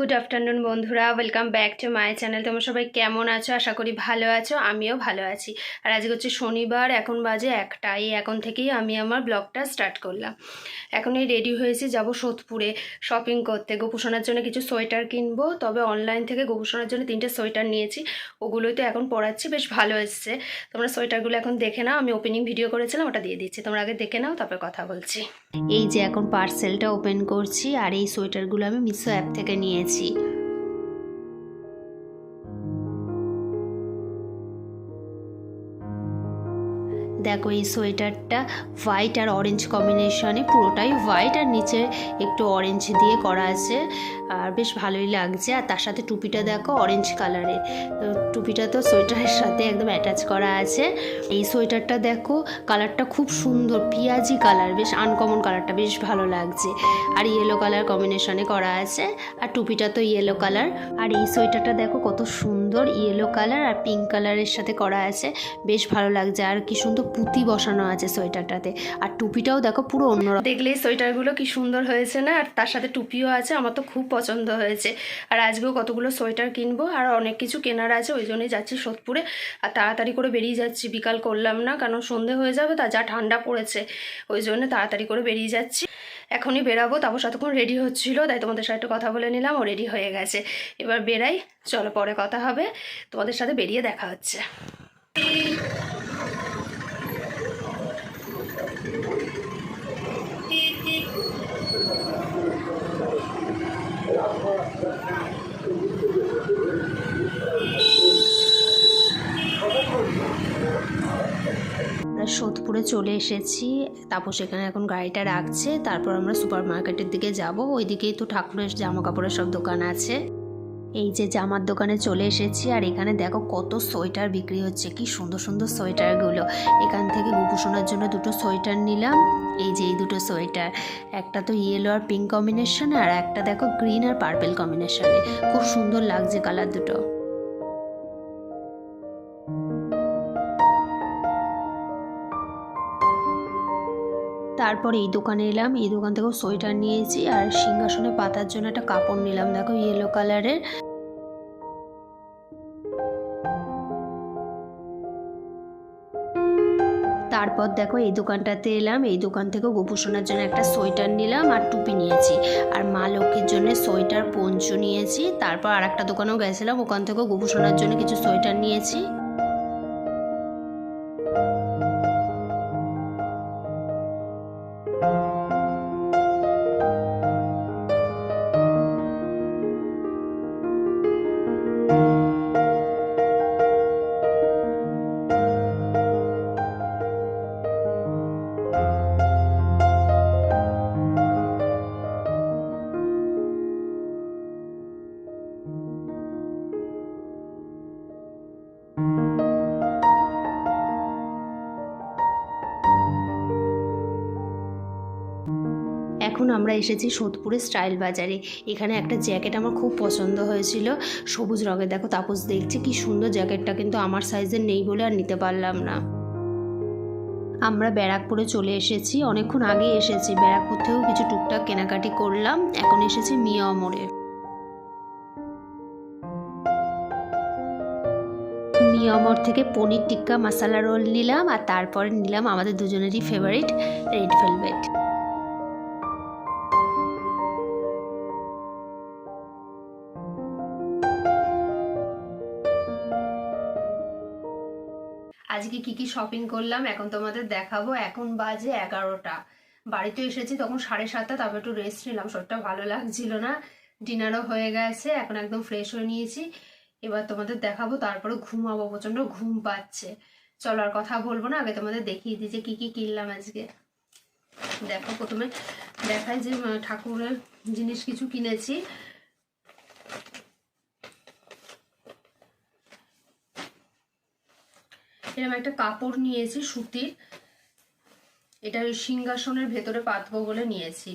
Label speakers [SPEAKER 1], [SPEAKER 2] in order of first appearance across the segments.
[SPEAKER 1] Good afternoon বন্ধুরা, welcome back to my channel. তোমরা সবাই কেমন আছো? আশা করি ভালো আছো, আমিও ভালো আছি। আর আজকে হচ্ছে শনিবার, এখন বাজে একটা এই এখন থেকেই আমি আমার ব্লগটা স্টার্ট করলাম। এখন এই রেডি হয়েছি, যাব সোদপুরে শপিং করতে। গোপুসোনার জন্য কিছু সোয়েটার কিনবো, তবে অনলাইন থেকে গোপুসোনার জন্য তিনটে সোয়েটার নিয়েছি। ওগুলোই তো এখন পরাচ্ছি, বেশ ভালো এসছে। তোমরা সোয়েটারগুলো এখন দেখে নাও, আমি ওপেনিং ভিডিও করেছিলাম, ওটা দিয়ে দিচ্ছি। তোমরা আগে দেখে নাও, তারপর কথা বলছি। এই যে এখন পার্সেলটা ওপেন করছি, আর এই সোয়েটারগুলো আমি মিশো অ্যাপ থেকে নিয়েছি। দেখো, এই সোয়েটারটা হোয়াইট আর অরেঞ্জ কম্বিনেশনে পুরোটাই হোয়াইট আর নিচে একটু অরেঞ্জ দিয়ে করা আছে। আর বেশ ভালোই লাগছে। আর তার সাথে টুপিটা দেখো অরেঞ্জ কালারের টুপিটা তো সোয়েটারের সাথে একদম অ্যাটাচ করা আছে। এই সোয়েটারটা দেখো কালারটা খুব সুন্দর, পিঁয়াজি কালার বেশ আনকমন কালারটা বেশ ভালো লাগছে। আর ইয়েলো কালার কম্বিনেশনে করা আছে। আর টুপিটা তো ইয়েলো কালার আর এই সোয়েটারটা দেখো, কত সুন্দর ইয়েলো কালার আর পিঙ্ক কালারের সাথে করা আছে। বেশ ভালো লাগছে। আর কি সুন্দর পুঁতি বসানো আছে সোয়েটারটাতে। আর টুপিটাও দেখো পুরো অন্যরকম। দেখলে সোয়েটারগুলো কি সুন্দর হয়েছে না? আর তার সাথে টুপিও আছে। আমার তো খুব পছন্দ হয়েছে। আর আজকেও কতগুলো সোয়েটার কিনবো, আর অনেক কিছু কেনার আছে, ওই জন্যই যাচ্ছি সোদপুরে। আর তাড়াতাড়ি করে বেরিয়ে যাচ্ছি, বিকাল করলাম না, কারণ সন্ধে হয়ে যাবে, তা যা ঠান্ডা পড়েছে, ওই জন্য তাড়াতাড়ি করে বেরিয়ে যাচ্ছি। এখনই বেরাবো তারপর ততক্ষণ রেডি হচ্ছিল, তাই তোমাদের সাথে একটু কথা বলে নিলাম, ও রেডি হয়ে গেছে। এবার বেরাই, চলো পরে কথা হবে, তোমাদের সাথে বেরিয়ে দেখা হচ্ছে। আমরা সোদপুরে চলে এসেছি। তারপর সেখানে এখন গাড়িটা রাখছে। তারপর আমরা সুপার মার্কেটের দিকে যাব। ওইদিকেই তো ঠাকুরের জামা কাপড়ের সব দোকান আছে। এই যে জামার দোকানে চলে এসেছি আর এখানে দেখো কত সোয়েটার বিক্রি হচ্ছে, কি সুন্দর সুন্দর সোয়েটারগুলো। এখান থেকে গুপুসোনার জন্য দুটো সোয়েটার নিলাম, এই যে এই দুটো সোয়েটার। একটা তো ইয়েলো আর পিঙ্ক কম্বিনেশনে আর একটা দেখো গ্রিন আর পার্পেল কম্বিনেশনে খুব সুন্দর লাগছে কালার দুটো। তারপর এই দোকানে এলাম, এই দোকান থেকেও সোয়েটার নিয়েছি আর সিংহাসনে পাতার জন্য একটা কাপড় নিলাম। দেখো ইয়েলো কালারের তারপর দেখো এই দোকানটাতে এলাম, এই দোকান থেকেও গোপুসোনার জন্য একটা সোয়েটার নিলাম আর টুপি নিয়েছি। আর মা লক্ষ্মীর জন্য সোয়েটার পঞ্চু নিয়েছি। তারপর আর একটা দোকানেও গেছিলাম, ওখান থেকেও গোপুসোনার জন্য কিছু সোয়েটার নিয়েছি। আমরা এসেছি সোদপুরে স্টাইল বাজারে। এখানে একটা জ্যাকেট আমার খুব পছন্দ হয়েছিল, সবুজ রঙের। দেখো, তাপস দেখছি কি সুন্দর জ্যাকেটটা, কিন্তু আমার সাইজের নেই বলে আর নিতে পারলাম না। আমরা ব্যারাকপুরে চলে এসেছি, অনেকক্ষণ আগে এসেছি। ব্যারাকপুর থেকেও কিছু টুকটাক কেনাকাটি করলাম, এখন এসেছি মিয়া অমরে মিয়ামর থেকে পনির টিক্কা, মশালা রোল নিলাম, আর তারপরে নিলাম আমাদের দুজনেরই ফেভারিট রেড ভেলভেট আজকে কি কি শপিং করলাম, এখন তোমাদের দেখাবো। এখন বাজে এগারোটা। বাড়িতে এসেছি তখন সাড়ে সাতটা, তারপর একটু রেস্ট নিলাম। শরীরটা ভালো লাগছিল না। ডিনারও হয়ে গেছে, এখন একদম ফ্রেশ হয়ে নিয়েছি। এবার তোমাদের দেখাবো, তারপরে ঘুমাবো, প্রচণ্ড ঘুম পাচ্ছে। চলো আর কথা বলব না, আগে তোমাদের দেখিয়ে দিই যে কী কী কিনলাম আজকে। দেখো প্রথমে দেখায় যে ঠাকুরের জিনিস কিছু কিনেছি। এরকম একটা কাপড় নিয়েছি সুতির। এটা ওই সিংহাসনের ভেতরে পাতবো বলে নিয়েছি।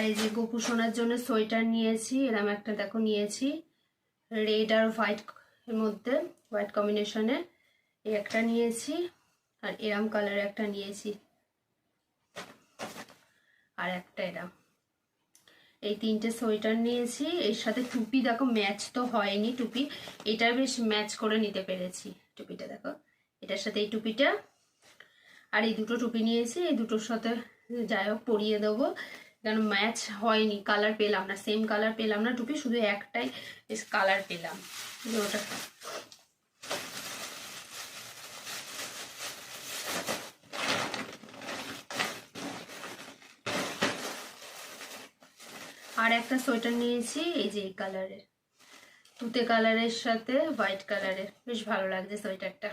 [SPEAKER 1] আর এই যে গোপু সোনার জন্য সোয়েটার নিয়েছি, এরম একটা দেখো নিয়েছি। রেড আর হোয়াইট এর মধ্যে, হোয়াইট কম্বিনেশনে এই একটা নিয়েছি আর এরম কালারের একটা নিয়েছি। আর একটা এরম। এই তিনটে সোয়েটার নিয়েছি। এর সাথে টুপি দেখো, ম্যাচ তো হয়নি টুপি। এটা বেশ ম্যাচ করে নিতে পেরেছি টুপিটা, দেখো। এটার সাথে এই টুপিটা। আর এই দুটো টুপি নিয়েছি, এই দুটোর সাথে যাই হোক পরিয়ে দেবো। কেন ম্যাচ হয়নি কালার পেলাম না সেম কালার পেলাম না, টুপি শুধু একটাই কালার পেলাম। ওটা। আর একটা সোয়েটার নিয়েছি, এই যে এই কালারের তুতে কালারের সাথে হোয়াইট কালারের বেশ ভালো লাগছে সোয়েটারটা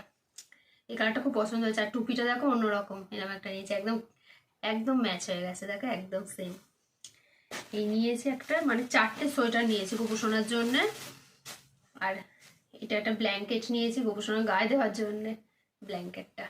[SPEAKER 1] এই কালারটা খুব পছন্দ হয়েছে। আর টুপিটা দেখো অন্যরকম এরকম একটা নিয়েছি। একদম একদম ম্যাচ হয়ে গেছে, দেখো একদম সেম এই নিয়েছি একটা মানে চারটে সোয়েটার নিয়েছি গোপোষণার জন্য। আর এটা একটা ব্ল্যাঙ্কেট নিয়েছি গোপোষণার গায়ে দেওয়ার জন্যে ব্ল্যাঙ্কেটটা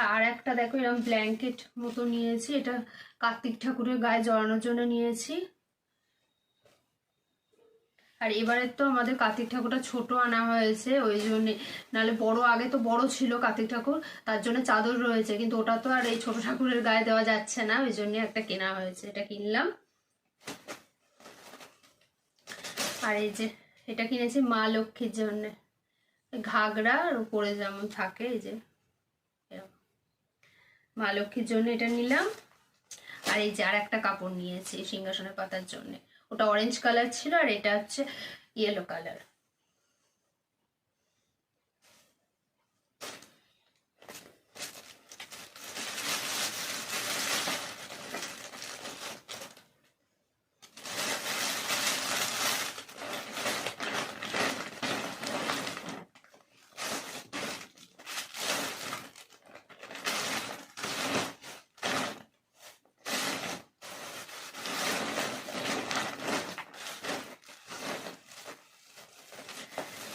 [SPEAKER 1] আর আর একটা দেখো এরকম ব্ল্যাঙ্কেট মতো নিয়েছি। এটা কার্তিক ঠাকুরের গায়ে জড়ানোর জন্য নিয়েছি। আর এবারে তো আমাদের কার্তিক ঠাকুরটা ছোট আনা হয়েছে, ওই জন্যে। নাহলে বড়, আগে তো বড় ছিল কার্তিক ঠাকুর, তার জন্য চাদর রয়েছে। কিন্তু ওটা তো আর এই ছোট ঠাকুরের গায়ে দেওয়া যাচ্ছে না, ওই জন্য একটা কেনা হয়েছে, এটা কিনলাম। আর এই যে, এটা কিনেছি মা লক্ষ্মীর জন্য। ঘাগরা আর উপরে যেমন থাকে, এই যে। মা লক্ষ্মীর জন্য এটা নিলাম। আর এই যে আর একটা কাপড় নিয়েছি সিংহাসনের পাতার জন্য। ওটা অরেঞ্জ কালার ছিল আর এটা হচ্ছে ইয়েলো কালার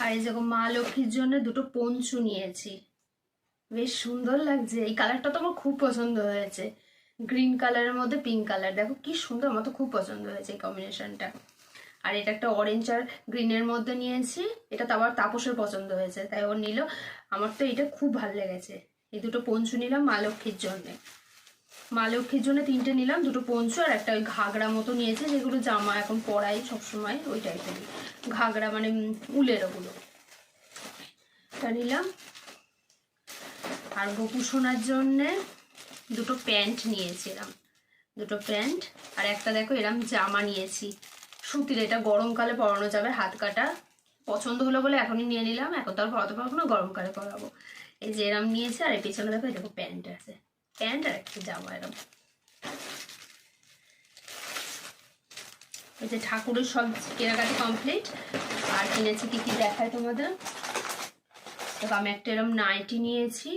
[SPEAKER 1] আর এই যেরকম মা লক্ষ্মীর জন্য দুটো পঞ্চু নিয়েছি। বেশ সুন্দর লাগছে। এই কালারটা তো আমার খুব পছন্দ হয়েছে। গ্রিন কালারের মধ্যে পিঙ্ক কালার দেখো কি সুন্দর, আমার তো খুব পছন্দ হয়েছে এই কম্বিনেশনটা আর এটা একটা অরেঞ্জ আর গ্রিনের মধ্যে নিয়েছি। এটা তো আবার তাপসের পছন্দ হয়েছে, তাই ও নিল। আমার তো এটা খুব ভালো লেগেছে। এই দুটো পঞ্চু নিলাম মা লক্ষ্মীর জন্যে। মা লক্ষ্মীর জন্য তিনটে নিলাম, দুটো পঞ্চু আর একটা ওই ঘাগরা মতো নিয়েছে, যেগুলো জামা এখন পরাই সবসময় ওই টাইপের ঘাগরা মানে উলের ওগুলো। এটা নিলাম। আর গোপু সোনার জন্যে দুটো প্যান্ট নিয়েছি এরম। দুটো প্যান্ট আর একটা দেখো এরম জামা নিয়েছি। সুতির, এটা গরমকালে পরানো যাবে, হাত কাটা। পছন্দ হলো বলে এখনই নিয়ে নিলাম, এখন তো আর পরাতে পারব না গরমকালে পরাবো। এই যে এরম নিয়েছে আর এই পেছনে দেখো দেখো প্যান্ট আছে। প্যান্ট আর একটা জামা এরম এই যে ঠাকুরের সব কেনাকাটি কমপ্লিট আর কিনেছি কি কি দেখায় তোমাদের? দেখো, আমি একটা এরম নাইটি নিয়েছি।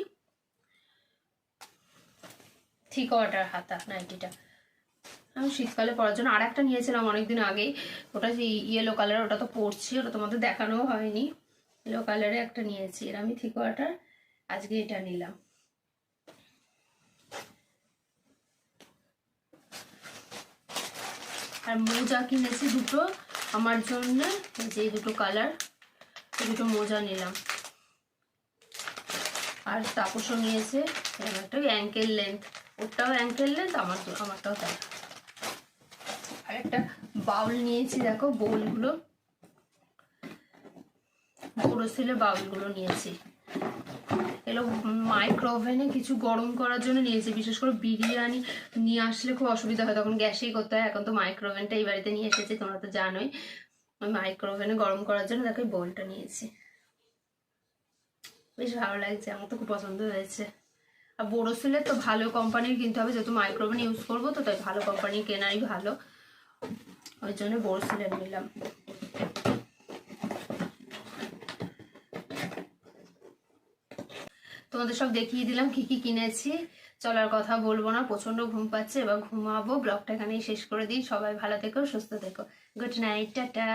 [SPEAKER 1] থ্রি কোয়ার্টার হাতা নাইটিটা আমি শীতকালে পরার জন্য আর একটা নিয়েছিলাম অনেকদিন আগেই। ওটা যে ইয়েলো কালার ওটা তো পরছি, ওটা তোমাদের দেখানোও হয়নি। ইয়েলো কালারে একটা নিয়েছি, এর আমি থ্রি কোয়ার্টার আজকে এটা নিলাম। আর মোজা কিনেছি দুটো আমার জন্য। যে দুটো কালার দুটো মোজা নিলাম। আর তাপসও নিয়েছে একটা অ্যাঙ্কেল লেন্থ ওরটাও অ্যাঙ্কেল লেন্থ আমার আমারটাও তাই। আর একটা বাউল নিয়েছি, দেখো বোলগুলো বোরোসিলের বাউলগুলো নিয়েছি। এগুলো মাইক্রো ওভেনে কিছু গরম করার জন্য নিয়েছি। বিশেষ করে বিরিয়ানি নিয়ে আসলে খুব অসুবিধা হয়। তখন গ্যাসেই করতে হয়। এখন তো মাইক্রো ওভেনটা এই বাড়িতে নিয়ে এসেছি, তোমরা তো জানোই। আমি মাইক্রো ওভেনে গরম করার জন্য এই বোলটা নিয়েছি। বেশ ভালো লাগছে, আমার তো খুব পছন্দ হয়েছে। আর বোরোসিলের তো ভালো কোম্পানির কিনতে হবে। যেহেতু মাইক্রোওভেন ইউজ করব তো, তাই ভালো কোম্পানির কেনাই ভালো। ওই জন্য বোরোসিলের নিলাম। তোমাদের সব দেখিয়ে দিলাম, কি কি কিনেছি। চলার কথা বলব না প্রচণ্ড ঘুম পাচ্ছে, এবার ঘুমাবো। ব্লগটা এখানেই শেষ করে দিই। সবাই ভালো থেকো, সুস্থ থেকো। Good night, tata.